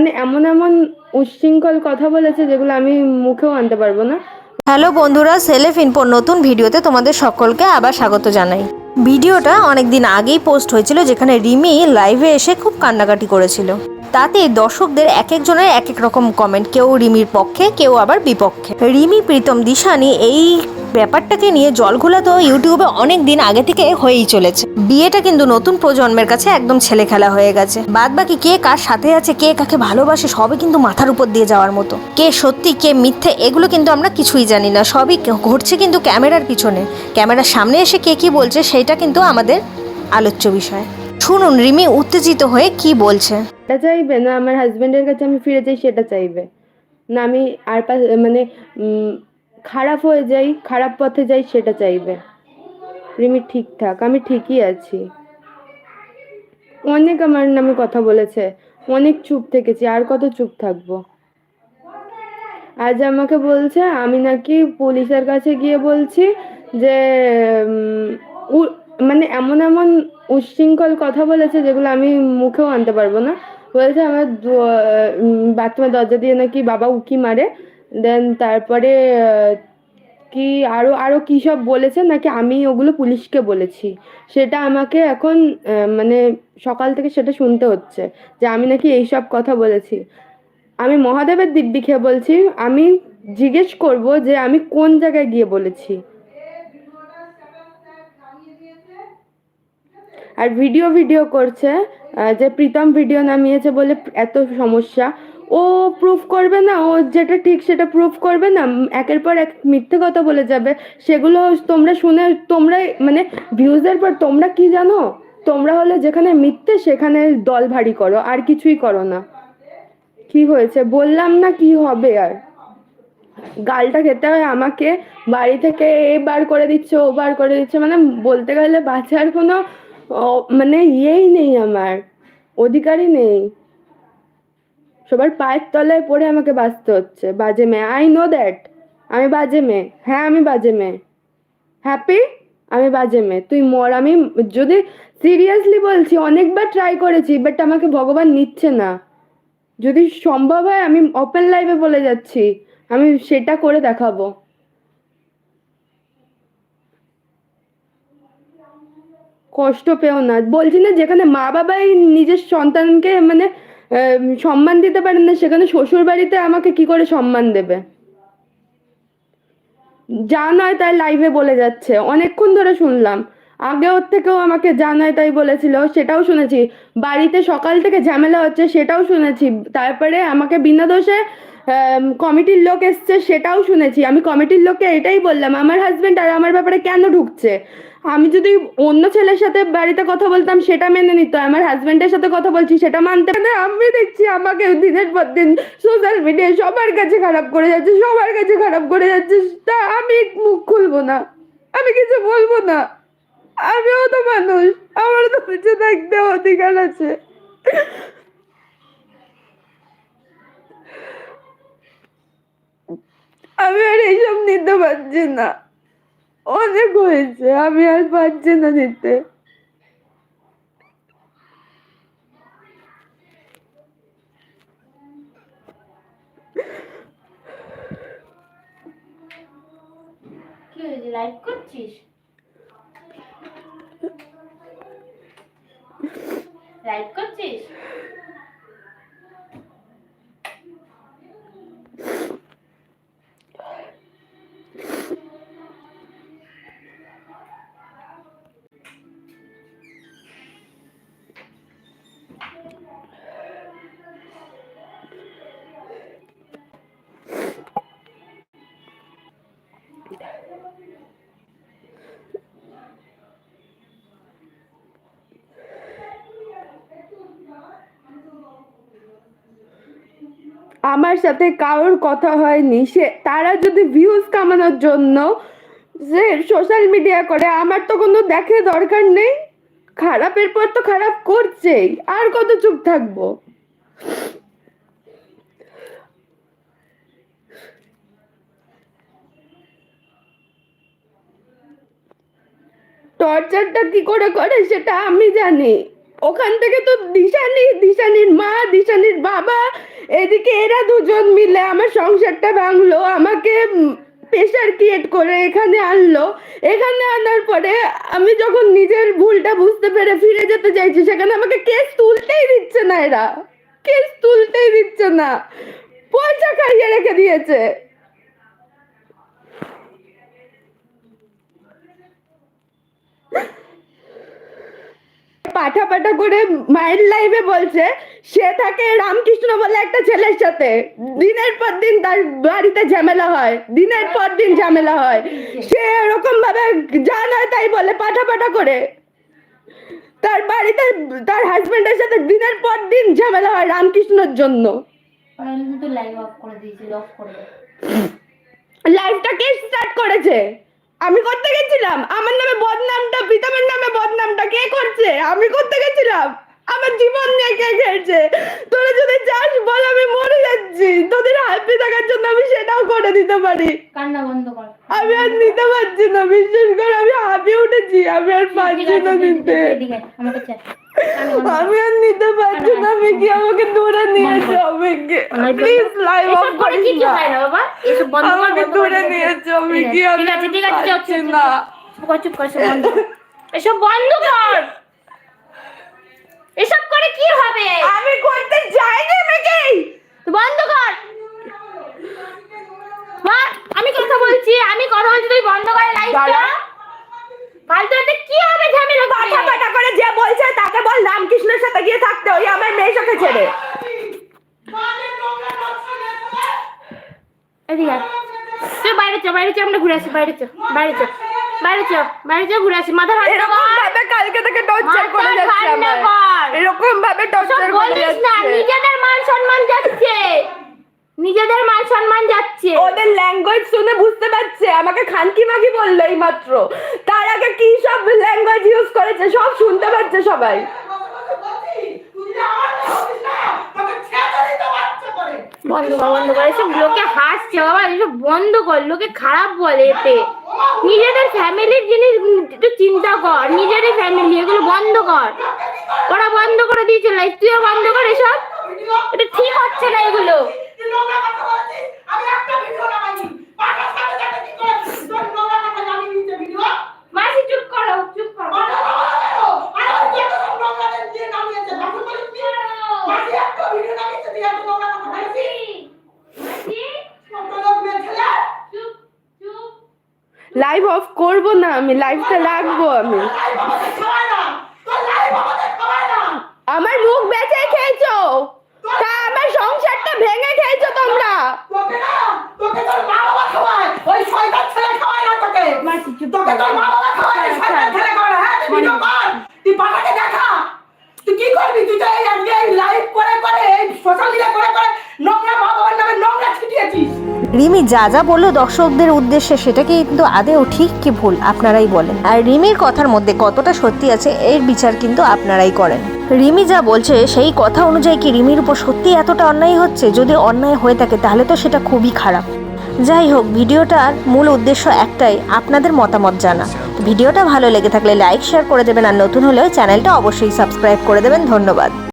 মানে এমন এমন উচ্ছৃঙ্খল কথা বলেছে যেগুলো আমি মুখেও আনতে পারব না। হ্যালো বন্ধুরা সেলেফ ইনপোর নতুন ভিডিওতে তোমাদের সকলকে আবার স্বাগত জানাই। ভিডিওটা অনেক দিন আগেই পোস্ট হয়েছিল, যেখানে রিমি লাইভে এসে খুব কান্নাকাটি করেছিল। তাতে দর্শকদের এক একজনের এক এক রকম কমেন্ট কেউ রিমির পক্ষে, কেউ আবার বিপক্ষে। রিমি, প্রীতম, দিশানি এই ব্যাপারটাকে নিয়ে জলঘোলা তো ইউটিউবে অনেক দিন আগে থেকে হয়েই চলেছে। বিয়েটা কিন্তু নতুন প্রজন্মের কাছে একদম ছেলে খেলা হয়ে গেছে। বাদ বাকি কে কার সাথে আছে, কে কাকে ভালোবাসে, সবই কিন্তু মাথার উপর দিয়ে যাওয়ার মতো। কে সত্যি, কে মিথ্যে, এগুলো কিন্তু আমরা কিছুই জানি না। সবই ঘটছে কিন্তু ক্যামেরার পিছনে। ক্যামেরার সামনে এসে কে কি বলছে সেটা কিন্তু আমাদের আলোচ্য বিষয়। শুনুন, রিমি উত্তেজিত হয়ে কি বলছে? এটা চাইবে না, আমার হাজবেন্ডের কাছে আমি ফিরে যাই, সেটা চাইবে। না, আমি আর মানে খারাপ হয়ে যাই, খারাপ পথে যাই সেটা চাইবে। রিমি ঠিকঠাক আমি ঠিকই আছি। অনেক আমার নামে কথা বলেছে, অনেক চুপ থেকেছি, আর কত চুপ থাকব? আজ আমাকে বলছে, আমি নাকি পুলিশের কাছে গিয়ে বলছি যে মানে এমন এমন উচ্ছৃঙ্খল কথা বলেছে যেগুলো আমি মুখেও আনতে পারব না। বলেছে আমার বাথরুমের দরজা দিয়ে নাকি বাবা উকি মারে দেন তারপরে কি আরও আরও কি সব বলেছে? নাকি আমি ওগুলো পুলিশকে বলেছি। সেটা আমাকে এখন মানে সকাল থেকে সেটা শুনতে হচ্ছে যে আমি নাকি এইসব কথা বলেছি। আমি মহাদেবের দিব্যি খেয়ে বলছি, আমি জিজ্ঞেস করব যে আমি কোন জায়গায় গিয়ে বলেছি। আর ভিডিও ভিডিও করছে যে প্রীতম ভিডিও নামিয়েছে বলে এত সমস্যা। ও প্রুফ করবে না, ও যেটা ঠিক সেটা প্রুফ করবে না একের পর এক মিথ্যে কথা বলে যাবে। সেগুলো তোমরা শুনে তোমরা মানে ভিউজের পর তোমরা কি জানো? তোমরা হলে যেখানে মিথ্যে সেখানে দল ভারী করো, আর কিছুই করো না। কি হয়েছে? বললাম না কি হবে আর। গালটা খেতে হয় আমাকে, বাড়ি থেকে এ বার করে দিচ্ছে, ও বার করে দিচ্ছে মানে বলতে গেলে বাঁচার কোনো মানে ইয়েই নেই আমার, অধিকারই নেই। সবার পায়ের তলায় পড়ে আমাকে বাঁচতে হচ্ছে। বাজে মেয়ে আই নো দ্যাট আমি বাজে মেয়ে। হ্যাঁ আমি বাজে মেয়ে। হ্যাপি আমি বাজে মেয়ে। তুই মর। আমি যদি সিরিয়াসলি বলছি, অনেকবার ট্রাই করেছি বাট আমাকে ভগবান নিচ্ছে না। যদি সম্ভব হয়, আমি ওপেন লাইভে বলে যাচ্ছি। আমি সেটা করে দেখাবো। কষ্ট পেও না। বলছি না, যেখানে মা বাবাই নিজের সন্তানকে মানে সম্মান দিতে পারেন না, সেখানে শ্বশুর বাড়িতে আমাকে কি করে সম্মান দেবে? যা নয় তাই লাইভে বলে যাচ্ছে। অনেকক্ষণ ধরে শুনলাম। আগে ওর থেকেও আমাকে যা নয় তাই বলেছিল, সেটাও শুনেছি। বাড়িতে সকাল থেকে ঝামেলা হচ্ছে, সেটাও শুনেছি। তারপরে আমাকে বিনা দোষে কমিটির লোক এসছে, সেটাও শুনেছি। আমি কমিটির লোককে এটাই বললাম, আমার হাজবেন্ড আর আমার ব্যাপারে কেন ঢুকছে? আমি যদি অন্য ছেলের সাথে বাড়িতে কথা বলতাম, সেটা মেনে নিত। আমার হাজবেন্ডের সাথে কথা বলছি, সেটা মানতে আমি দেখছি আমাকে দিনের পর দিন সোশ্যাল মিডিয়ায় সবার কাছে খারাপ করে যাচ্ছে, সবার কাছে খারাপ করে যাচ্ছে। তা আমি মুখ খুলবো না। আমি কিছু বলব না। আমিও তো মানুষ। আমারও তো বেঁচে থাকতে অধিকার আছে। আমি আর এইসব নিতে পারছি না। অনেক হয়েছে, আমি আর পারছি না নিতে। কি হয়েছে? লাইভ করছিস? লাইভ করছিস? আমার সাথে কারোর কথা হয়নি, সে, তারা যদি ভিউজ কামানোর জন্য যে সোশ্যাল মিডিয়া করে, আমার তো কোনো দেখে দরকার নেই। খারাপের পর তো খারাপ করছেই, আর কত চুপ থাকব? টর্চারটা কি করে করে, সেটা আমি জানি। ওখান থেকে তো দিশানি, দিশানির মা, দিশানির বাবা, এদিকে এরা দুজন মিলে আমার সংসারটা ভাঙলো, আমাকে প্রেশার ক্রিয়েট করে এখানে আনলো। এখানে আনার পরে আমি যখন নিজের ভুলটা বুঝতে পেরে ফিরে যেতে চাইছি, সেখানে আমাকে কেস তুলতেই দিচ্ছে না এরা। কেস তুলতেই দিচ্ছে না। পয়সা খাইয়ে রেখে দিয়েছে। পাঠা পাঠা করে মায়ের লাইফে বলছে সে থাকে রামকৃষ্ণ বলে একটা ছেলের সাথে। দিনের পর দিন তার বাড়িতে ঝামেলা হয় দিনের পর দিন ঝামেলা হয়। সে এরকম ভাবে যা নয় তাই বলে পাঠা পাঠা করে। তার বাড়িতে তার হাজবেন্ডের সাথে দিনের পর দিন ঝামেলা হয় রামকৃষ্ণর জন্য। আমি লাইভ অফ করে দিয়েছি অফ করে দে। লাইফটা কে স্টার্ট করেছে। আমি করতে গেছিলাম। আমার নামে বদনামটা প্রীতমের নামে বদনামটা কে করছে? আমি করতে গেছিলাম। আমার জীবন নিয়ে কে খেলছে তোরা যদি চাস বল আমি মরে যাচ্ছি তোদের থাকার জন্য আমি সেটাও করে দিতে পারি। কান্না বন্ধ কর। আমি আর নিতে পারছি না বিশ্বাস করে আমি হাঁপিয়ে উঠেছি আমি আর পারছি না নিতে। আমি আর নিতে পারছি না মিকি আমাকে দূরে নিয়ে যাও প্লিজ লাইভ অফ করিস না। না আমাকে দূরে নিয়ে যাও আমি আছে চুপ, পারছি না। চুপ কর, চুপ কর এসব বন্ধ কর। এসব কর। কি হবে? আমি করতে চাইনি মিকি। তুই বন্ধ কর মা আমি কথা বলছি আমি কথা বলছি তুই বন্ধ কর লাইটটা দাঁড়া। ফালতু এতে কি হবে ঝামেলা পাঠা করে পাঠা করে যে বলছে তাকে বল রামকৃষ্ণের সাথে গিয়ে থাকতে ওই আমার মেয়ে সাথে ছেড়ে এদিকে আয়। বাইরে চ বাইরে চ আমরা ঘুরে আসি বাইরে চ বাইরে চ বাইরে চ বাইরে চ ঘুরে আসি মাথা ঠান্ডা এরকম ভাবে কালকে থেকে টর্চার করে যাচ্ছে আমার এরকম ভাবে টর্চার করে বলিস না নিজেদের মান সম্মান যাচ্ছে। নিজেদের মান সম্মান যাচ্ছে। ওদের ল্যাঙ্গুয়েজ শুনে বুঝতে পারছে আমাকে খানকি মাগি বলল এই মাত্র তার আগে কি সব ল্যাঙ্গুয়েজ ইউজ করেছে সব শুনতে পাচ্ছে সবাই। বন্ধ কর বন্ধ কর। এসব লোকে হাসছে, বাবা, এসব বন্ধ কর। লোকে খারাপ বলে এতে। নিজেদের ফ্যামিলির জিনিস একটু চিন্তা কর। নিজেরই ফ্যামিলি এগুলো বন্ধ কর। ওরা বন্ধ করে দিয়েছে লাইফ তুইও বন্ধ কর এসব। এটা ঠিক হচ্ছে না এগুলো। মাসি চুপ করো চুপ করো চুপ চুপ লাইভ অফ করব না, আমি লাইভটা রাখব আমি। আমার মুখ বেঁচে খেয়েছো? তা আমার সংসারটা ভেঙে খেয়েছো তোমরা। হ্যাঁ তুই কি করবি? তুই তো এই লাইভ করে করে, এই সোশ্যাল মিডিয়া করে করে নোংরা রিমি যা যা বলল দর্শকদের উদ্দেশ্যে সেটা কিন্তু আদেও ঠিক কি ভুল, আপনারাই বলেন। আর রিমির কথার মধ্যে কতটা সত্যি আছে, এর বিচার কিন্তু আপনারাই করেন। রিমি যা বলছে, সেই কথা অনুযায়ী কি রিমির উপর সত্যি এতটা অন্যায় হচ্ছে? যদি অন্যায় হয়ে থাকে, তাহলে তো সেটা খুবই খারাপ। যাই হোক, ভিডিওটার মূল উদ্দেশ্য একটাই, আপনাদের মতামত জানা। ভিডিওটা ভালো লেগে থাকলে লাইক, শেয়ার করে দেবেন, আর নতুন হলেও চ্যানেলটা অবশ্যই সাবস্ক্রাইব করে দেবেন। ধন্যবাদ।